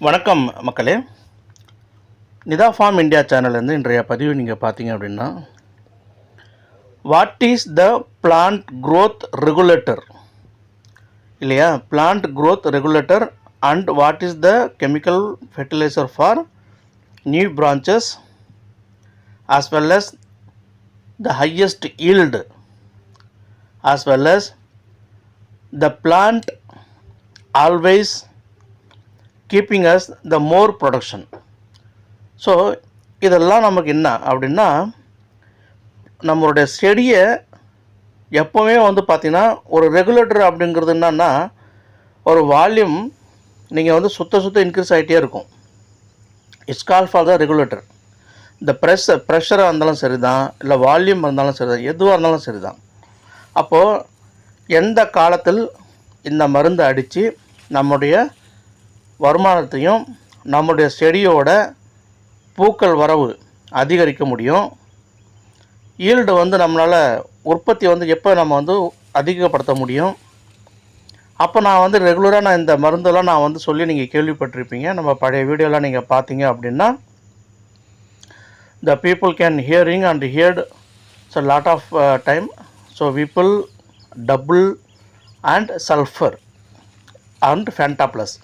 வணக்கம் மக்களே. Nita form India சேனல்லேருந்து இன்றைய பதிவு நீங்கள் பார்த்தீங்க அப்படின்னா what is the plant growth regulator இல்லையா? Plant growth regulator and what is the chemical fertiliser for new branches as well as the highest yield as well as the plant always keeping as the more production so இதெல்லாம் நமக்கு என்ன அப்படின்னா நம்மளுடைய செடியை எப்போவுமே வந்து பார்த்திங்கன்னா ஒரு ரெகுலேட்டர் அப்படிங்கிறது என்னன்னா ஒரு வால்யூம் நீங்கள் வந்து சுத்த சுத்த இன்க்ரீஸ் ஆகிட்டே இருக்கும். It's call for the regulator இந்த ப்ரெஷர் ப்ரெஷராக இருந்தாலும் சரி தான் இல்லை வால்யூம் இருந்தாலும் சரி தான் எதுவாக இருந்தாலும் சரி தான் அப்போது எந்த காலத்தில் இந்த மருந்தை அடித்து நம்முடைய வருமானத்தையும் நம்முடைய செடியோட பூக்கள் வரவு அதிகரிக்க முடியும். ஈல்டு வந்து நம்மளால் உற்பத்தி வந்து எப்போ நம்ம வந்து அதிகப்படுத்த முடியும்? அப்போ நான் வந்து ரெகுலராக நான் இந்த மருந்தெல்லாம் நான் வந்து சொல்லி நீங்கள் கேள்விப்பட்டிருப்பீங்க. நம்ம பழைய வீடியோலாம் நீங்கள் பார்த்தீங்க அப்படின்னா the people can hearing and heard so lot of time so people double and sulphur and Fanta plus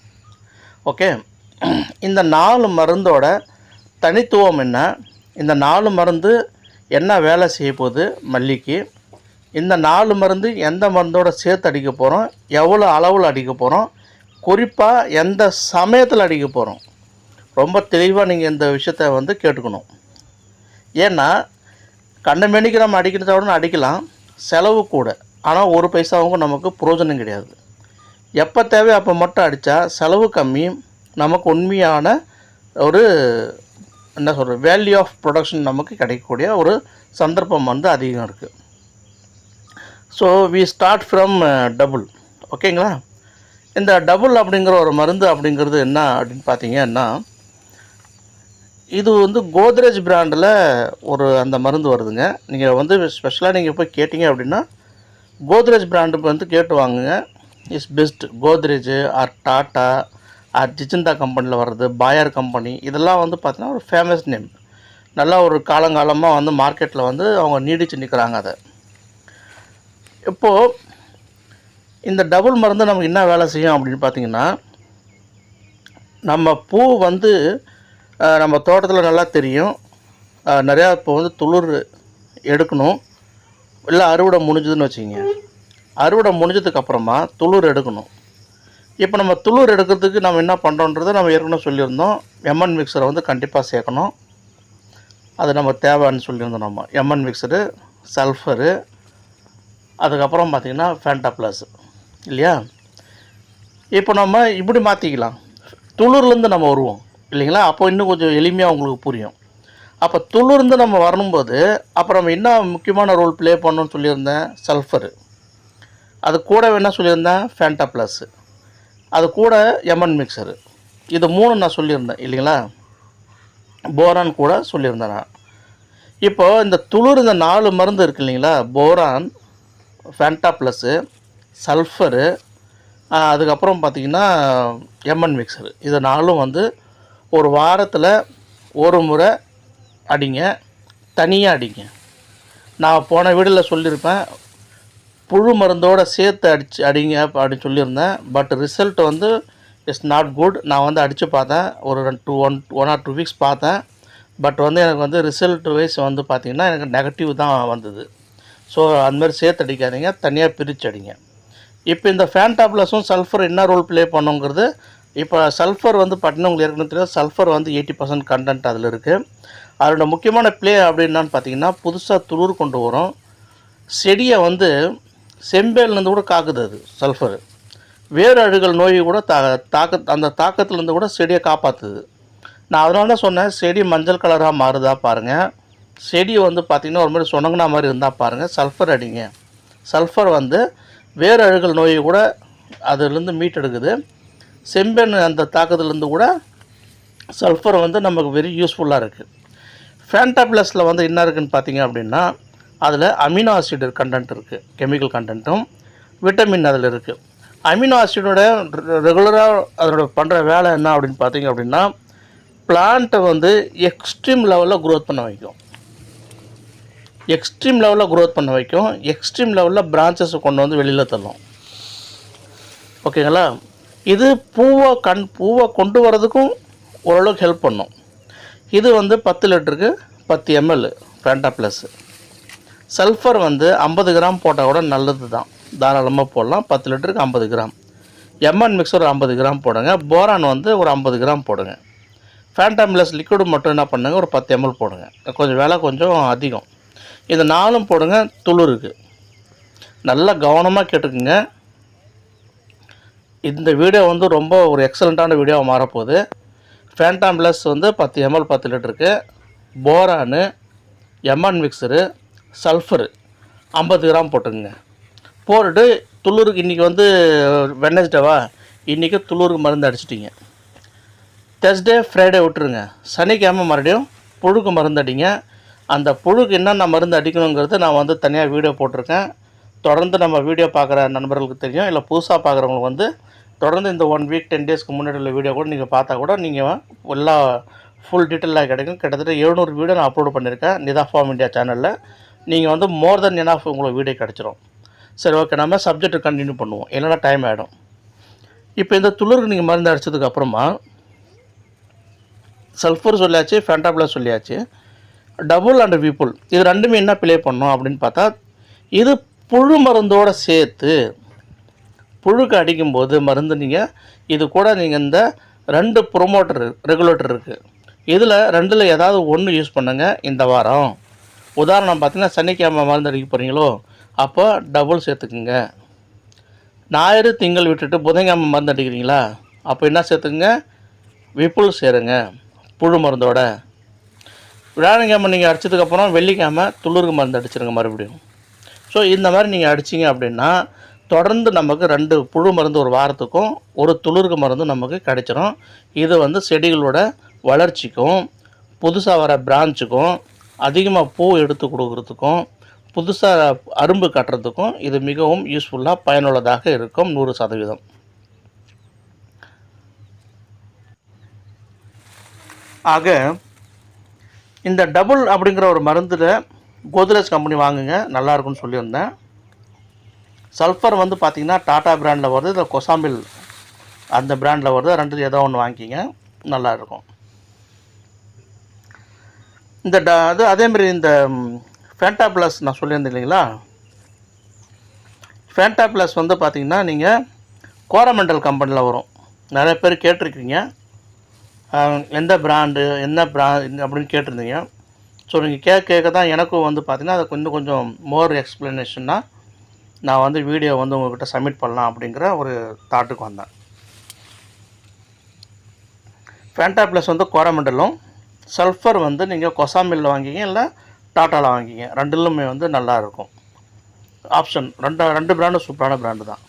okay. இந்த நாலு மருந்தோட தனித்துவம் என்ன? இந்த நாலு மருந்து என்ன வேலை செய்ய போகுது மல்லிக்கு? இந்த நாலு மருந்து எந்த மருந்தோட சேர்த்து அடிக்க போகிறோம் எவ்வளோ அளவில் அடிக்க போகிறோம் குறிப்பாக எந்த சமயத்தில் அடிக்க போகிறோம் ரொம்ப தெளிவாக நீங்கள் இந்த விஷயத்தை வந்து கேட்டுக்கணும். ஏன்னா கண்டமேனிக்கு நம்ம அடிக்கிறத விட அடிக்கலாம். செலவு கூட. ஆனால் ஒரு பைசாவுக்கும் நமக்கு பிரயோஜனம் கிடையாது. எப்போ தேவை அப்போ மட்டும் அடித்தா செலவு கம்மி நமக்கு உண்மையான ஒரு என்ன சொல்கிறது வேல்யூ ஆஃப் ப்ரொடக்ஷன் நமக்கு கிடைக்கக்கூடிய ஒரு சந்தர்ப்பம் வந்து அதிகம் இருக்குது so we start from double ஓகேங்களா இந்த டபுள் அப்படிங்கிற ஒரு மருந்து அப்படிங்கிறது என்ன அப்படின்னு பார்த்தீங்கன்னா இது வந்து கோத்ரேஜ் பிராண்டில் ஒரு அந்த மருந்து வருதுங்க. நீங்கள் வந்து ஸ்பெஷலாக நீங்கள் போய் கேட்டிங்க அப்படின்னா கோத்ரேஜ் பிராண்டு வந்து கேட்டு வாங்குங்க. Is best Godrej or Tata or ஜிஜிந்தா கம்பெனியில் வர்றது பாயர் கம்பெனி இதெல்லாம் வந்து பார்த்தீங்கன்னா ஒரு ஃபேமஸ் நேம் நல்லா ஒரு காலங்காலமாக வந்து மார்க்கெட்டில் வந்து அவங்க நீடிச்சு நிற்கிறாங்க அதை. இப்போது இந்த டபுள் மருந்து நமக்கு என்ன வேலை செய்யும் அப்படின்னு பார்த்தீங்கன்னா நம்ம பூ வந்து நம்ம தோட்டத்தில் நல்லா தெரியும். நிறையா இப்போ வந்து துளிர் எடுக்கணும். இல்லை அறுவடை முடிஞ்சதுன்னு வச்சுங்க அறுவடை முடிஞ்சதுக்கப்புறமா துளிர் எடுக்கணும். இப்போ நம்ம துளிர் எடுக்கிறதுக்கு நம்ம என்ன பண்ணுறோன்றதை நம்ம ஏற்கனவே சொல்லியிருந்தோம். எம்என் மிக்சரை வந்து கண்டிப்பாக சேர்க்கணும். அது நம்ம தேவைன்னு சொல்லியிருந்தோம் நம்ம. எம்என் மிக்சரு சல்ஃபரு அதுக்கப்புறம் பார்த்திங்கன்னா ஃபேண்டா ப்ளஸ் இல்லையா? இப்போ நம்ம இப்படி மாற்றிக்கலாம் துளிர்லேருந்து நம்ம வருவோம் இல்லைங்களா? அப்போ இன்னும் கொஞ்சம் எளிமையாக உங்களுக்கு புரியும். அப்போ துளிர்ந்து நம்ம வரணும்போது அப்புறம் நம்ம என்ன முக்கியமான ரோல் ப்ளே பண்ணணும்னு சொல்லியிருந்தேன்? சல்ஃபரு அது கூட என்ன சொல்லியிருந்தேன் ஃபேண்டா ப்ளஸ்ஸு அது கூட எமன் மிக்சரு இது மூணு நான் சொல்லியிருந்தேன் இல்லைங்களா? போரான் கூட சொல்லியிருந்தேன் நான். இப்போது இந்த துளிர் இந்த நாலு மருந்து இருக்கு இல்லைங்களா? போரான் ஃபேண்டா ப்ளஸ்ஸு சல்ஃபரு அதுக்கப்புறம் பார்த்திங்கன்னா எம்என் மிக்சரு இது நாலும் வந்து ஒரு வாரத்தில் ஒரு முறை அடிங்க தனியாக அடிங்க. நான் போன வீடில் சொல்லியிருப்பேன் புழு மருந்தோடு சேர்த்து அடிச்சு அடிங்க அப்படின்னு சொல்லியிருந்தேன். பட் ரிசல்ட் வந்து இட்ஸ் நாட் குட் நான் வந்து அடித்து பார்த்தேன். ஒரு two one one or two weeks பார்த்தேன். பட் வந்து எனக்கு வந்து ரிசல்ட் வைஸ் வந்து பார்த்திங்கன்னா எனக்கு நெகட்டிவ் தான் வந்தது. ஸோ அந்தமாதிரி சேர்த்து அடிக்காதீங்க. தனியாக பிரித்து அடிங்க. இப்போ இந்த ஃபேன்டாப்ளஸும் சல்ஃபர் என்ன ரோல் ப்ளே பண்ணுங்கிறது இப்போ சல்ஃபர் வந்து பார்த்தீங்கன்னா உங்களுக்கு ஏற்கனவே தெரியும். சல்ஃபர் வந்து எயிட்டி பர்சன்ட் கண்டென்ட் அதில் இருக்குது அதோட முக்கியமான ப்ளே அப்படின்னான்னு பார்த்தீங்கன்னா புதுசாக துளிர் கொண்டு வரும். செடியை வந்து செம்பேல்லேருந்து கூட காக்குது அது சல்ஃபர் வேறு அழுகல் நோய் கூட தா தாக்க அந்த தாக்கத்துலேருந்து கூட செடியை காப்பாற்றுது நான் அதனால தான் சொன்னேன் செடி மஞ்சள் கலராக மாறுதா பாருங்கள் செடி வந்து பார்த்திங்கன்னா ஒரு மாதிரி சுணங்கினா மாதிரி இருந்தால் பாருங்கள் சல்ஃபர் அடிங்க. சல்ஃபர் வந்து வேறு அழுகல் நோயை கூட அதுலேருந்து மீட்டெடுக்குது. செம்பெண் அந்த தாக்கத்துலேருந்து கூட சல்ஃபர் வந்து நமக்கு வெரி யூஸ்ஃபுல்லாக இருக்குது ஃபேண்டா ப்ளஸில் வந்து என்ன இருக்குதுன்னு பார்த்தீங்க அப்படின்னா அதில் அமினோ ஆசிட் கண்டென்ட் இருக்குது கெமிக்கல் கண்டென்ட்டும் விட்டமின் அதில் இருக்குது அமினோ ஆசிடோட ரெகுலராக அதனோட பண்ணுற வேலை என்ன அப்படின்னு பார்த்தீங்க அப்படின்னா பிளான்ட்டை வந்து எக்ஸ்ட்ரீம் லெவலில் க்ரோத் பண்ண வைக்கும். எக்ஸ்ட்ரீம் லெவலில் க்ரோத் பண்ண வைக்கும். எக்ஸ்ட்ரீம் லெவலில் பிரான்ச்சஸை கொண்டு வந்து வெளியில் தள்ளும். ஓகேங்களா இது பூவை கண் பூவை கொண்டு வரதுக்கும் ஓரளவுக்கு ஹெல்ப் பண்ணும். இது வந்து பத்து லிட்டருக்கு பத்து எம்எல் ஃபேண்டா ப்ளஸ்ஸு சல்ஃபர் வந்து ஐம்பது கிராம் போட்டால் கூட நல்லது தான் தாராளமாக போடலாம். பத்து லிட்டருக்கு ஐம்பது கிராம். எம்என் மிக்ஸ் ஒரு ஐம்பது கிராம் போடுங்க. போரான் வந்து ஒரு ஐம்பது கிராம் போடுங்க. ஃபேண்டாமிலஸ் லிக்விடு மட்டும் என்ன பண்ணுங்க? ஒரு பத்து எம்எல் போடுங்க. கொஞ்சம் விலை கொஞ்சம் அதிகம். இது நாலும் போடுங்க. துளுருக்கு. நல்லா கவனமாக கேட்டுக்குங்க. இந்த வீடியோ வந்து ரொம்ப ஒரு எக்ஸலண்ட்டான வீடியோவாக மாறப்போகுது. ஃபேண்டாம் ப்ளஸ் வந்து பத்து எம்எல் பத்து லிட்டருக்கு. போரானு எம்என் மிக்சரு சல்ஃபரு ஐம்பது கிராம் போட்டுக்கோங்க. போட்டுட்டு துளுருக்கு இன்றைக்கி வந்து வெனஸ்டேவா இன்றைக்கி துளுருக்கு மருந்து அடிச்சிட்டிங்க. தேர்ஸ்டே ஃப்ரைடே விட்டுருங்க. சனிக்கிழமை மறுபடியும் புழுக்கு மருந்து அடிங்க. அந்த புழுக்கு என்னென்ன மருந்து அடிக்கணுங்கிறது நான் வந்து தனியாக வீடியோ போட்டிருக்கேன். தொடர்ந்து நம்ம வீடியோ பார்க்குற நண்பர்களுக்கு தெரியும். இல்லை புதுசாக பார்க்குறவங்களுக்கு வந்து தொடர்ந்து இந்த ஒன் வீக் டென் டேஸ்க்கு முன்னாடி உள்ள வீடியோ கூட நீங்கள் பார்த்தா கூட நீங்கள் எல்லா ஃபுல் டீட்டெயிலாக கிடைக்கும். கிட்டத்தட்ட எழுநூறு வீடியோ நான் அப்லோட் பண்ணியிருக்கேன். நிதா ஃபார்ம் இண்டியா சேனலில் நீங்கள் வந்து மோர் தென் எனாஃப் உங்களுக்கு வீடியோ கிடச்சிரும். சரி ஓகே நம்ம சப்ஜெக்ட் கண்டினியூ பண்ணுவோம். இல்லைன்னா டைம் ஆகிடும் இப்போ இந்த துளிருக்கு நீங்கள் மருந்து அடித்ததுக்கு அப்புறமா சல்ஃபர் சொல்லியாச்சு ஃபேண்டாப்ளஸ் சொல்லியாச்சு டபுள் அண்ட் பீப்புள் இது ரெண்டுமே என்ன ப்ளே பண்ணோம் அப்படின்னு பார்த்தா இது புழு மருந்தோடு சேர்த்து புழுக்கு அடிக்கும்போது மருந்து நீங்கள் இது கூட நீங்கள் இந்த ரெண்டு ப்ரொமோட்டர் ரெகுலேட்டர் இருக்குது இதில் ரெண்டில் ஏதாவது ஒன்று யூஸ் பண்ணுங்கள் இந்த வாரம். உதாரணம் பார்த்தீங்கன்னா சனிக்கிழமை மருந்து அடிக்க போகிறீங்களோ அப்போ டபுள் சேர்த்துக்குங்க. ஞாயிறு திங்கள் விட்டுட்டு புதன்கிழமை மருந்து அடிக்கிறீங்களா அப்போ என்ன சேர்த்துக்குங்க? விப்புல் சேருங்க புழு மருந்தோட. வியாழக்கிழமை நீங்கள் அடிச்சதுக்கப்புறம் வெள்ளிக்கிழமை துளிருக்கு மருந்து அடிச்சிருங்க மறுபடியும். ஸோ இந்த மாதிரி நீங்கள் அடிச்சிங்க அப்படின்னா தொடர்ந்து நமக்கு ரெண்டு புழு மருந்து ஒரு வாரத்துக்கும் ஒரு துளிருக்கு மருந்து நமக்கு கிடைச்சிரும். இது வந்து செடிகளோட வளர்ச்சிக்கும் புதுசாக வர பிரான்ச்சுக்கும் அதிகமாக பூ எடுத்து கொடுக்கறதுக்கும் புதுசாக அரும்பு கட்டுறதுக்கும் இது மிகவும் யூஸ்ஃபுல்லாக பயனுள்ளதாக இருக்கும் நூறு சதவீதம். ஆக இந்த டபுள் அப்படிங்கிற ஒரு மருந்தில் கோத்ரேஜ் கம்பெனி வாங்குங்க நல்லாயிருக்குன்னு சொல்லியிருந்தேன். சல்ஃபர் வந்து பார்த்திங்கன்னா டாடா பிராண்டில் வருது இதில் கொசாம்பில் அந்த பிராண்டில் வருது ரெண்டு ஏதோ ஒன்று வாங்கிக்கிங்க நல்லாயிருக்கும் இந்த அது அதேமாரி இந்த ஃபேண்டா ப்ளஸ் நான் சொல்லியிருந்தேன் இல்லைங்களா? ஃபேண்டா ப்ளஸ் வந்து பார்த்திங்கன்னா நீங்கள் கோரமண்டல் கம்பெனியில் வரும். நிறைய பேர் கேட்டிருக்கீங்க. எந்த பிராண்டு என்ன பிராண்ட் அப்படின்னு கேட்டிருந்தீங்க. ஸோ நீங்கள் கேட்க கேட்க தான் எனக்கும் வந்து பார்த்திங்கன்னா அதை கொஞ்சம் கொஞ்சம் மோர் எக்ஸ்ப்ளனேஷன்னா நான் வந்து வீடியோ வந்து உங்கள்கிட்ட சப்மிட் பண்ணலாம் அப்படிங்கிற ஒரு தாட்டுக்கு வந்தேன். ஃபேண்டா ப்ளஸ் வந்து கோரமண்டலும் சல்ஃபர் வந்து நீங்கள் கொசாமில்ல வாங்கிங்க இல்லை டாட்டாவில் வாங்கிங்க ரெண்டுலுமே வந்து நல்லா இருக்கும். ஆப்ஷன் ரெண்டு ரெண்டு பிராண்டும் சூப்பரான பிராண்டு தான்.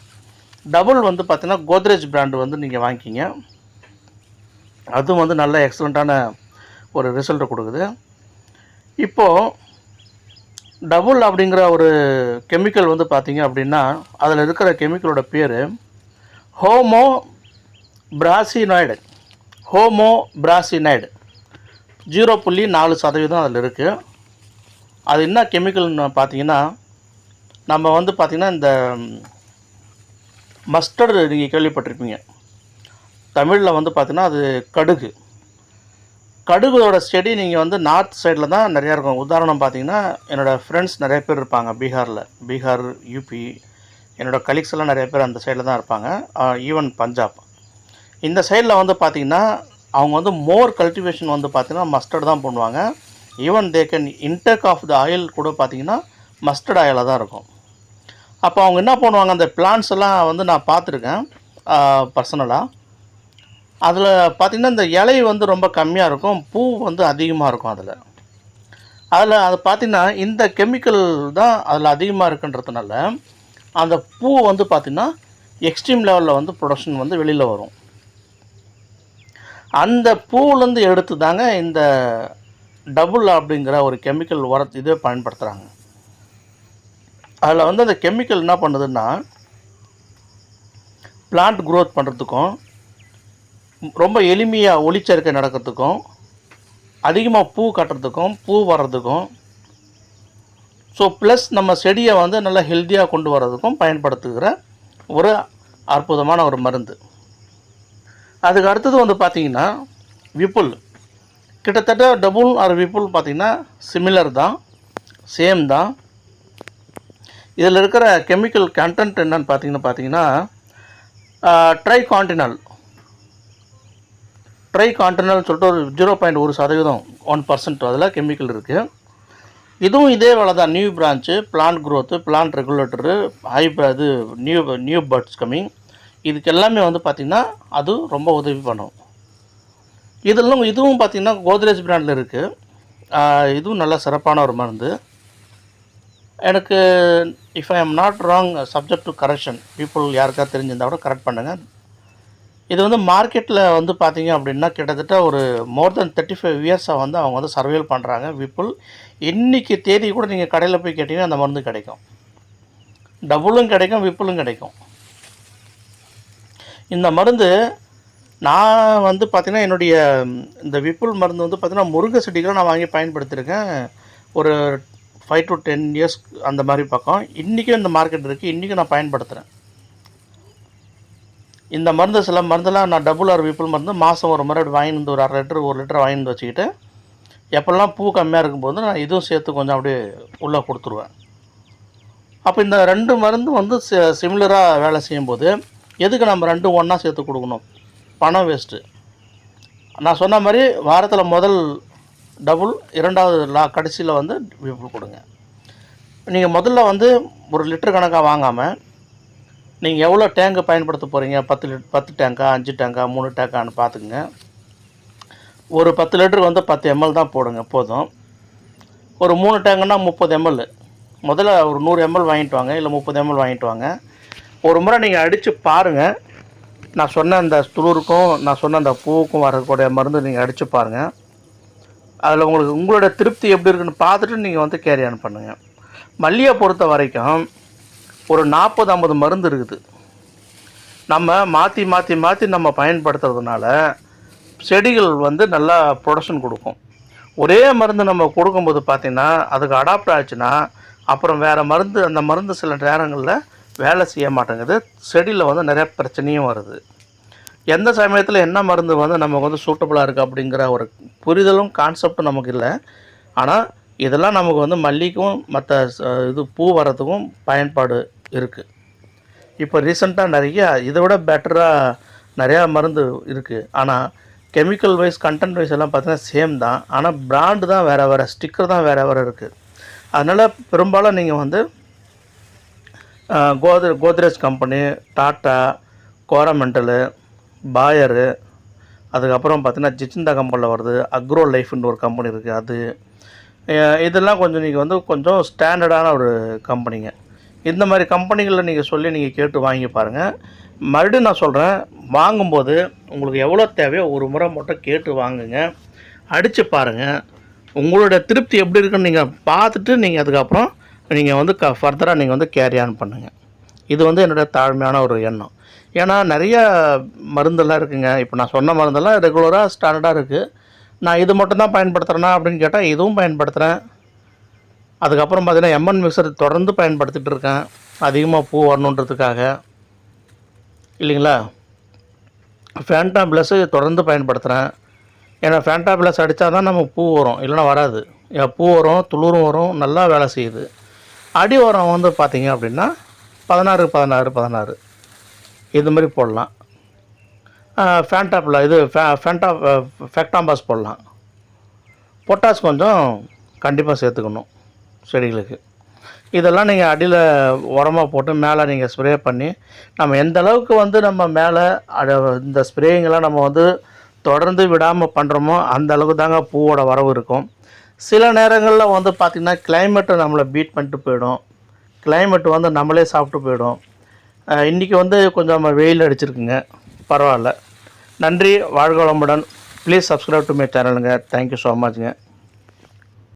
டபுள் வந்து பார்த்திங்கன்னா கோத்ரேஜ் பிராண்டு வந்து நீங்கள் வாங்கிக்கிங்க. அதுவும் வந்து நல்ல எக்ஸலண்ட்டான ஒரு ரிசல்ட்டை கொடுக்குது. இப்போது டபுள் அப்படிங்கிற ஒரு கெமிக்கல் வந்து பார்த்திங்க அப்படின்னா அதில் இருக்கிற கெமிக்கலோட பேர் homo brassinoid homo brassinoid zero புள்ளி நாலு சதவீதம் அதில் இருக்குது அது என்ன கெமிக்கல்னு பார்த்தீங்கன்னா நம்ம வந்து பார்த்திங்கன்னா இந்த மஸ்டர்டு நீங்கள் கேள்விப்பட்டிருப்பீங்க. தமிழில் வந்து பார்த்திங்கன்னா அது கடுகு. கடுகுதோட செடி நீங்கள் வந்து நார்த் சைடில் தான் நிறையா இருக்கும். உதாரணம் பார்த்தீங்கன்னா என்னோடய ஃப்ரெண்ட்ஸ் நிறைய பேர் இருப்பாங்க பீகாரில். பீகார் யூபி என்னோடய கலீக்ஸ் எல்லாம் நிறைய பேர் அந்த சைடில் தான் இருப்பாங்க. ஈவன் பஞ்சாப். இந்த சைடில் வந்து பார்த்திங்கன்னா அவங்க வந்து மோர் கல்டிவேஷன் வந்து பார்த்திங்கன்னா மஸ்டர்ட் தான் பண்ணுவாங்க even they can intake of the oil கூட பார்த்திங்கன்னா மஸ்டர்ட் ஆயிலாக தான் இருக்கும். அப்போ அவங்க என்ன பண்ணுவாங்க அந்த பிளான்ஸ் எல்லாம் வந்து நான் பார்த்துருக்கேன் பர்சனலாக அதில் பார்த்திங்கன்னா இந்த இலை வந்து ரொம்ப கம்மியாக இருக்கும் பூ வந்து அதிகமாக இருக்கும் அதில். அதில் அது பார்த்திங்கன்னா இந்த கெமிக்கல் தான் அதில் அதிகமாக இருக்குன்றதுனால அந்த பூ வந்து பார்த்திங்கன்னா எக்ஸ்ட்ரீம் லெவலில் வந்து ப்ரொடக்ஷன் வந்து வெளியில் வரும். அந்த பூவிலேருந்து எடுத்து தாங்க இந்த டபுள் அப்படிங்கிற ஒரு கெமிக்கல் உரத்து இதை பயன்படுத்துகிறாங்க அதில் வந்து அந்த கெமிக்கல் என்ன பண்ணுதுன்னா பிளான்ட் க்ரோத் பண்ணுறதுக்கும் ரொம்ப எளிமையாக ஒளிச்சேர்க்கை நடக்கிறதுக்கும் அதிகமாக பூ கட்டுறதுக்கும் பூ வர்றதுக்கும் ஸோ ப்ளஸ் நம்ம செடியை வந்து நல்லா ஹெல்த்தியாக கொண்டு வர்றதுக்கும் பயன்படுத்துகிற ஒரு அற்புதமான ஒரு மருந்து. அதுக்கு அடுத்தது வந்து பார்த்தீங்கன்னா விப்புல் கிட்டத்தட்ட டபுள் ஆர் விப்புல் பார்த்தீங்கன்னா சிமிலர் தான் சேம் தான். இதில் இருக்கிற கெமிக்கல் கண்டென்ட் என்னன்னு பார்த்தீங்கன்னா பார்த்தீங்கன்னா ட்ரை கான்டினல் ட்ரை கான்டினல் சொல்லிட்டு ஒரு ஜீரோ பாயிண்ட் ஒரு சதவீதம் ஒன் பர்சன்ட் அதில் கெமிக்கல் இருக்குது இதுவும் இதே வேலை தான் new branch plant growth plant regulator high இது நியூ நியூ பர்ட்ஸ் கம்மிங் இதுக்கு எல்லாமே வந்து பார்த்திங்கன்னா அது ரொம்ப உதவி பண்ணும். இதெல்லாம் இதுவும் பார்த்திங்கன்னா கோத்ரேஜ் பிராண்டில் இருக்குது இதுவும் நல்ல சிறப்பான ஒரு மருந்து. எனக்கு if I am not wrong subject to correction people யாருக்கா தெரிஞ்சிருந்தால் கூட கரெக்ட் பண்ணுங்கள் இது வந்து மார்க்கெட்டில் வந்து பார்த்திங்க அப்படின்னா கிட்டத்தட்ட ஒரு மோர் தென் தேர்ட்டி ஃபைவ் இயர்ஸாக வந்து அவங்க வந்து சர்வேல் பண்ணுறாங்க விப்புள் இன்றைக்கி தேதி கூட நீங்கள் கடையில் போய் கேட்டிங்கன்னா அந்த மருந்து கிடைக்கும். டபுளும் கிடைக்கும் விப்புளும் கிடைக்கும். இந்த மருந்து நான் வந்து பார்த்திங்கன்னா என்னுடைய இந்த விப்புல் மருந்து வந்து பார்த்திங்கன்னா முருங்கை செடிகளை நான் வாங்கி பயன்படுத்தியிருக்கேன். ஒரு ஃபைவ் டு டென் இயர்ஸ் அந்த மாதிரி பக்கம். இன்றைக்கும் இந்த மார்க்கெட் இருக்குது இன்றைக்கும் நான் பயன்படுத்துகிறேன் இந்த மருந்து சில மருந்தெல்லாம் நான் டபுள் ஆர் விப்புல் மருந்து மாதம் ஒரு முறை வாங்கிட்டு வந்து ஒரு அரை லிட்டர் ஒரு லிட்டர் வாங்கிட்டு வச்சுக்கிட்டு எப்போல்லாம் பூ கம்மியாக இருக்கும்போது நான் இதுவும் சேர்த்து கொஞ்சம் அப்படியே உள்ளே கொடுத்துருவேன். அப்போ இந்த ரெண்டு மருந்து வந்து சிமிலராக வேலை செய்யும்போது எதுக்கு நம்ம ரெண்டும் ஒன்றா சேர்த்து கொடுக்கணும்? பணம் வேஸ்ட்டு நான் சொன்ன மாதிரி வாரத்தில் முதல் டபுள் இரண்டாவது லா கடைசியில் வந்து விப்புல் கொடுங்க. நீங்கள் முதல்ல வந்து ஒரு லிட்டர் கணக்காக வாங்காமல் நீங்கள் எவ்வளோ டேங்கு பயன்படுத்த போகிறீங்க பத்து லிட் பத்து டேங்கா அஞ்சு டேங்கா மூணு டேங்கான்னு பார்த்துக்குங்க. ஒரு பத்து லிட்டருக்கு வந்து பத்து எம்எல் தான் போடுங்க போதும். ஒரு மூணு டேங்குன்னா முப்பது எம்எல் முதல்ல ஒரு நூறு எம்எல் வாங்கிட்டு வாங்க இல்லை முப்பது எம்எல் வாங்கிட்டு வாங்க. ஒரு முறை நீங்கள் அடித்து பாருங்கள் நான் சொன்ன அந்த துளுருக்கும் நான் சொன்ன அந்த பூவுக்கும் வரக்கூடிய மருந்து நீங்கள் அடித்து பாருங்கள் அதில் உங்களுக்கு உங்களோட திருப்தி எப்படி இருக்குன்னு பார்த்துட்டு நீங்கள் வந்து கேரியான் பண்ணுங்கள் மல்லியை பொறுத்த வரைக்கும் ஒரு நாற்பது ஐம்பது மருந்து இருக்குது. நம்ம மாற்றி மாற்றி மாற்றி நம்ம பயன்படுத்துறதுனால செடிகள் வந்து நல்லா ப்ரொடக்ஷன் கொடுக்கும். ஒரே மருந்து நம்ம கொடுக்கும்போது பார்த்திங்கன்னா அதுக்கு அடாப்ட் ஆச்சுன்னா அப்புறம் வேறு மருந்து அந்த மருந்து சில நேரங்களில் வேலை செய்ய மாட்டேங்குது. செடியில் வந்து நிறையா பிரச்சனையும் வருது. எந்த சமயத்தில் என்ன மருந்து வந்து நமக்கு வந்து சூட்டபுளாக இருக்குது அப்படிங்கிற ஒரு புரிதலும் கான்செப்டும் நமக்கு இல்லை. ஆனால் இதெல்லாம் நமக்கு வந்து மல்லிக்கும் மற்ற இது பூ வரத்துக்கும் பயன்பாடு இருக்குது இப்போ ரீசெண்டாக நிறையா இதை விட பெட்டராக நிறையா மருந்து இருக்குது ஆனால் கெமிக்கல் வைஸ் கண்டென்ட் வைஸ் எல்லாம் பார்த்தீங்கன்னா சேம் தான். ஆனால் பிராண்டு தான் வேறு வேறு ஸ்டிக்கர் தான் வேறு வேறு இருக்குது அதனால் பெரும்பாலும் நீங்கள் வந்து கோத்ரே கோத்ரேஜ் கம்பெனி டாட்டா கோரமெண்டலு பாயரு அதுக்கப்புறம் பார்த்தீங்கன்னா ஜிச்சிந்தா கம்பெனியில் வருது அக்ரோ லைஃப்னு ஒரு கம்பெனி இருக்குது அது. இதெல்லாம் கொஞ்சம் நீங்கள் வந்து கொஞ்சம் ஸ்டாண்டர்டான ஒரு கம்பெனிங்க. இந்த மாதிரி கம்பெனிகளில் நீங்கள் சொல்லி நீங்கள் கேட்டு வாங்கி பாருங்கள் மறுபடியும் நான் சொல்கிறேன் வாங்கும்போது உங்களுக்கு எவ்வளோ தேவையோ ஒரு முறை மட்டும் கேட்டு வாங்குங்க. அடித்து பாருங்கள் உங்களோட திருப்தி எப்படி இருக்குன்னு நீங்கள் பார்த்துட்டு நீங்கள் அதுக்கப்புறம் நீங்கள் வந்து க ஃபர்தராக நீங்கள் வந்து கேரி ஆன் பண்ணுங்கள் இது வந்து என்னுடைய தாழ்மையான ஒரு எண்ணம். ஏன்னா நிறைய மருந்தெல்லாம் இருக்குதுங்க இப்போ நான் சொன்ன மருந்தெல்லாம் ரெகுலராக ஸ்டாண்டர்டாக இருக்குது நான் இது மட்டும்தான் பயன்படுத்துகிறேன்னா அப்படின்னு கேட்டால் இதுவும் பயன்படுத்துகிறேன் அதுக்கப்புறம் பார்த்தீங்கன்னா எம்என் மிக்சர் தொடர்ந்து பயன்படுத்திகிட்டு இருக்கேன். அதிகமாக பூ வரணுன்றதுக்காக. இல்லைங்களா? ஃபேண்டா ப்ளஸ்ஸு தொடர்ந்து பயன்படுத்துகிறேன் ஏன்னா ஃபேண்டா ப்ளஸ் அடித்தா தான் நமக்கு பூ வரும். இல்லைன்னா வராது. ஏன் பூ வரும் துளிரும் வரும். நல்லா வேலை செய்யுது. அடி உரம் வந்து பார்த்திங்க அப்படின்னா பதினாறு பதினாறு பதினாறு. இது மாதிரி போடலாம். ஃபேண்டாப்பில் இது ஃபே ஃபேக்டாம்பாஸ் போடலாம். பொட்டாஸ் கொஞ்சம் கண்டிப்பாக சேர்த்துக்கணும் செடிகளுக்கு. இதெல்லாம் நீங்கள் அடியில் உரமாக போட்டு மேலே நீங்கள் ஸ்ப்ரே பண்ணி நம்ம எந்த அளவுக்கு வந்து நம்ம மேலே அட இந்த ஸ்ப்ரேயிங்கெல்லாம் நம்ம வந்து தொடர்ந்து விடாமல் பண்ணுறோமோ அந்த அளவுக்கு தாங்க பூவோட வரவு இருக்கும். சில நேரங்களில் வந்து பார்த்திங்கன்னா கிளைமேட்டை நம்மளை பீட் பண்ணிட்டு போயிடும். கிளைமேட் வந்து நம்மளே சாப்பிட்டு போயிடும். இன்றைக்கி வந்து கொஞ்சம் வெயில் அடிச்சிருக்குங்க. பரவாயில்ல. நன்றி வாழ்க வளமுடன். ப்ளீஸ் சப்ஸ்கிரைப் டு மை சேனலுங்க தேங்க்யூ ஸோ மச்ங்க